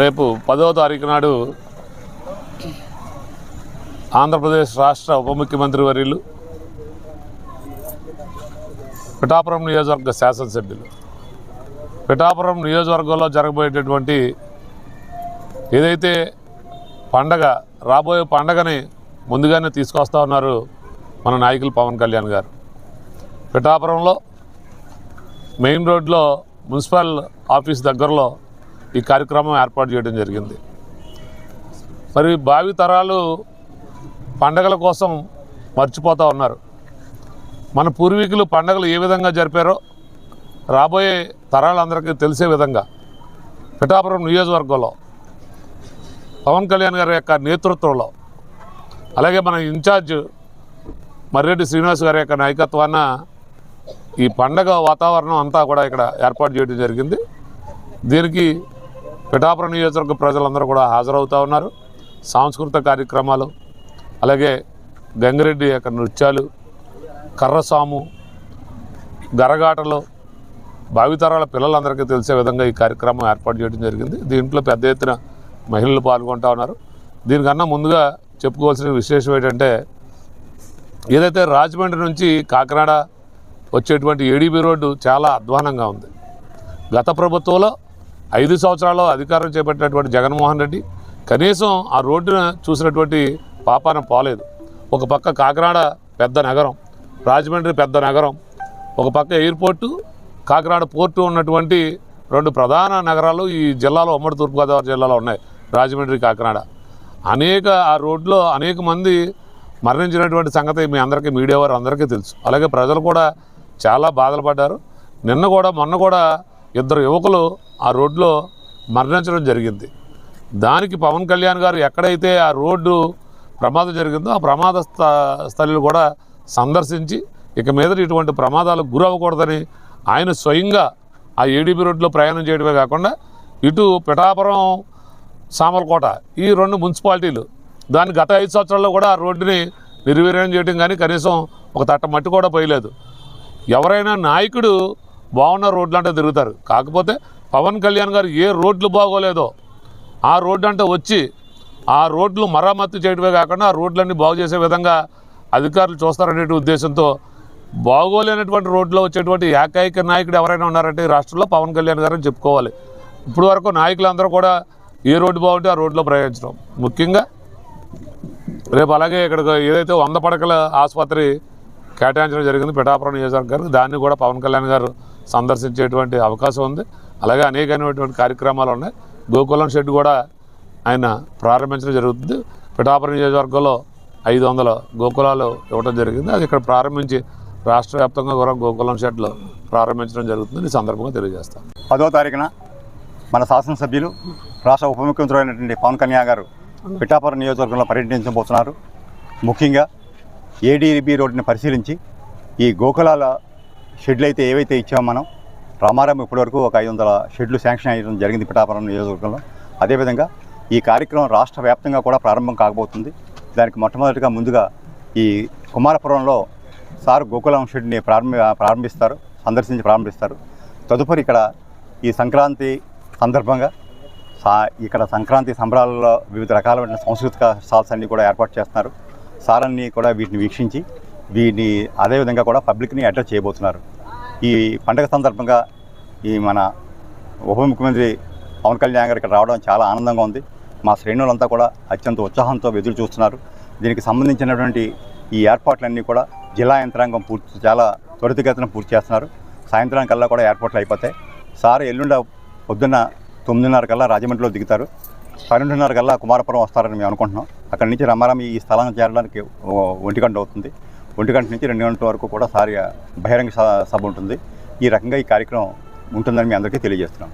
రేపు పదవ తారీఖు నాడు ఆంధ్రప్రదేశ్ రాష్ట్ర ఉప ముఖ్యమంత్రి వర్యులు పిఠాపురం నియోజకవర్గ శాసనసభ్యులు. పిఠాపురం నియోజకవర్గంలో జరగబోయేటటువంటి ఏదైతే పండగ రాబోయే పండగని ముందుగానే తీసుకొస్తా ఉన్నారు మన నాయకులు పవన్ కళ్యాణ్ గారు. పిఠాపురంలో మెయిన్ రోడ్లో మున్సిపల్ ఆఫీస్ దగ్గరలో ఈ కార్యక్రమం ఏర్పాటు చేయడం జరిగింది. మరి భావి తరాలు పండగల కోసం మర్చిపోతూ ఉన్నారు. మన పూర్వీకులు పండగలు ఏ విధంగా జరిపారో రాబోయే తరాలందరికీ తెలిసే విధంగా పిఠాపురం నియోజకవర్గంలో పవన్ కళ్యాణ్ గారి యొక్క నేతృత్వంలో అలాగే మన ఇన్ఛార్జ్ మర్రెడ్డి శ్రీనివాస్ గారి యొక్క నాయకత్వాన ఈ పండగ వాతావరణం అంతా కూడా ఇక్కడ ఏర్పాటు చేయడం జరిగింది. దీనికి పిఠాపురం నియోజకవర్గ ప్రజలందరూ కూడా హాజరవుతూ ఉన్నారు. సాంస్కృతిక కార్యక్రమాలు అలాగే గంగిరెడ్డి యొక్క నృత్యాలు కర్రసాము గరగాటలు భావితరాల పిల్లలందరికీ తెలిసే విధంగా ఈ కార్యక్రమం ఏర్పాటు చేయడం జరిగింది. దీంట్లో పెద్ద ఎత్తున మహిళలు పాల్గొంటూ ఉన్నారు. దీనికన్నా ముందుగా చెప్పుకోవాల్సిన విశేషం ఏంటంటే ఏదైతే రాజమండ్రి నుంచి కాకినాడ వచ్చేటువంటి ఏడీబీ రోడ్డు చాలా అధ్వానంగా ఉంది. గత ప్రభుత్వంలో ఐదు సంవత్సరాల్లో అధికారం చేపట్టినటువంటి జగన్మోహన్ రెడ్డి కనీసం ఆ రోడ్డును చూసినటువంటి పాపాన పోలేదు. ఒక పక్క కాకినాడ పెద్ద నగరం రాజమండ్రి పెద్ద నగరం ఒక పక్క ఎయిర్పోర్టు కాకినాడ పోర్టు ఉన్నటువంటి రెండు ప్రధాన నగరాలు ఈ జిల్లాలో ఉమ్మడి తూర్పుగోదావరి జిల్లాలో ఉన్నాయి రాజమండ్రి కాకినాడ. అనేక ఆ రోడ్లో అనేక మంది మరణించినటువంటి సంగతి మీ అందరికీ మీడియా వారు అందరికీ తెలుసు. అలాగే ప్రజలు కూడా చాలా బాధలు పడ్డారు. నిన్న కూడా మొన్న కూడా ఇద్దరు యువకులు ఆ రోడ్లో మరణించడం జరిగింది. దానికి పవన్ కళ్యాణ్ గారు ఎక్కడైతే ఆ రోడ్డు ప్రమాదం జరిగిందో ఆ ప్రమాద స్థ స్థలిని కూడా సందర్శించి ఇక మీద ఇటువంటి ప్రమాదాలకు గురవ్వకూడదని ఆయన స్వయంగా ఆ ఏడీబీ రోడ్లో ప్రయాణం చేయడమే కాకుండా ఇటు పిఠాపురం సామర్లకోట ఈ రెండు మున్సిపాలిటీలు దాని గత ఐదు సంవత్సరాల్లో కూడా ఆ రోడ్డుని నిర్వీర్యం చేయడం కానీ కనీసం ఒక తట్ట మట్టి కూడా పోయలేదు. ఎవరైనా నాయకుడు బాగున్న రోడ్లు అంటే తిరుగుతారు. కాకపోతే పవన్ కళ్యాణ్ గారు ఏ రోడ్లు బాగోలేదో ఆ రోడ్డు అంటే వచ్చి ఆ రోడ్లు మరమ్మతు చేయడమే కాకుండా ఆ రోడ్లన్నీ బాగు చేసే విధంగా అధికారులు చూస్తారనే ఉద్దేశంతో బాగోలేనటువంటి రోడ్లో వచ్చేటువంటి ఏకైక నాయకుడు ఎవరైనా ఉన్నారంటే ఈ రాష్ట్రంలో పవన్ కళ్యాణ్ గారు చెప్పుకోవాలి. ఇప్పుడు వరకు నాయకులందరూ కూడా ఏ రోడ్డు బాగుంటే ఆ రోడ్లో ప్రయాణించడం. ముఖ్యంగా రేపు అలాగే ఇక్కడ ఏదైతే వంద పడకల ఆసుపత్రి కేటాయించడం జరిగింది పిఠాపురం నియోజకవర్గానికి దాన్ని కూడా పవన్ కళ్యాణ్ గారు సందర్శించేటువంటి అవకాశం ఉంది. అలాగే అనేకమైనటువంటి కార్యక్రమాలు ఉన్నాయి. గోకులం షెడ్ కూడా ఆయన ప్రారంభించడం జరుగుతుంది. పిఠాపురం నియోజకవర్గంలో ఐదు వందల గోకులాలు ఇవ్వడం జరిగింది. అది ఇక్కడ ప్రారంభించి రాష్ట్ర వ్యాప్తంగా కూడా గోకులం షెడ్లు ప్రారంభించడం జరుగుతుంది ఈ సందర్భంగా తెలియజేస్తాను పదో తారీఖున మన శాసనసభ్యులు రాష్ట్ర ఉప ముఖ్యమంత్రి అయినటువంటి పవన్ కళ్యాణ్ గారు పిఠాపురం నియోజకవర్గంలో పర్యటించబోతున్నారు. ముఖ్యంగా ఏడీబీ రోడ్డుని పరిశీలించి ఈ గోకులాల షెడ్లు అయితే ఏవైతే ఇచ్చామో మనం రామారాం ఇప్పటివరకు ఒక ఐదు వందల షెడ్లు శాంక్షన్ అయ్యడం జరిగింది పిఠాపురం నియోజకవర్గంలో. అదేవిధంగా ఈ కార్యక్రమం రాష్ట్ర వ్యాప్తంగా కూడా ప్రారంభం కాకపోతుంది. దానికి మొట్టమొదటిగా ముందుగా ఈ కుమారపురంలో సార్ గోకులం షెడ్ని ప్రారంభ ప్రారంభిస్తారు సందర్శించి ప్రారంభిస్తారు. తదుపరి ఇక్కడ ఈ సంక్రాంతి సందర్భంగా సా ఇక్కడ సంక్రాంతి సంబరాలలో వివిధ రకాలైన సాంస్కృతిక స్టాల్స్ అన్నీ కూడా ఏర్పాటు చేస్తున్నారు. సార్ అన్నీ కూడా వీటిని వీక్షించి వీటిని అదేవిధంగా కూడా పబ్లిక్ని అడ్రస్ చేయబోతున్నారు. ఈ పండగ సందర్భంగా ఈ మన ఉప ముఖ్యమంత్రి పవన్ కళ్యాణ్ గారు ఇక్కడ రావడం చాలా ఆనందంగా ఉంది. మా శ్రేణులంతా కూడా అత్యంత ఉత్సాహంతో ఎదురు చూస్తున్నారు. దీనికి సంబంధించినటువంటి ఈ ఏర్పాట్లన్నీ కూడా జిల్లా యంత్రాంగం పూర్తి చాలా త్వరితగతిన పూర్తి చేస్తున్నారు. సాయంత్రం కల్లా కూడా ఏర్పాట్లు అయిపోతాయి. సార్ ఎల్లుండ పొద్దున్న తొమ్మిదిన్నర కల్లా రాజమండ్రిలో దిగుతారు. పన్నెండున్నర కల్లా కుమారపురం వస్తారని మేము అనుకుంటున్నాం. అక్కడి నుంచి రమారామి ఈ స్థలాన్ని చేరడానికి ఓ- ఒంటి గంట అవుతుంది. ఒంటి గంట నుంచి రెండు గంటల వరకు కూడా సారి బహిరంగ సభ ఉంటుంది. ఈ రకంగా ఈ కార్యక్రమం ఉంటుందని మీ అందరికీ తెలియజేస్తున్నాం.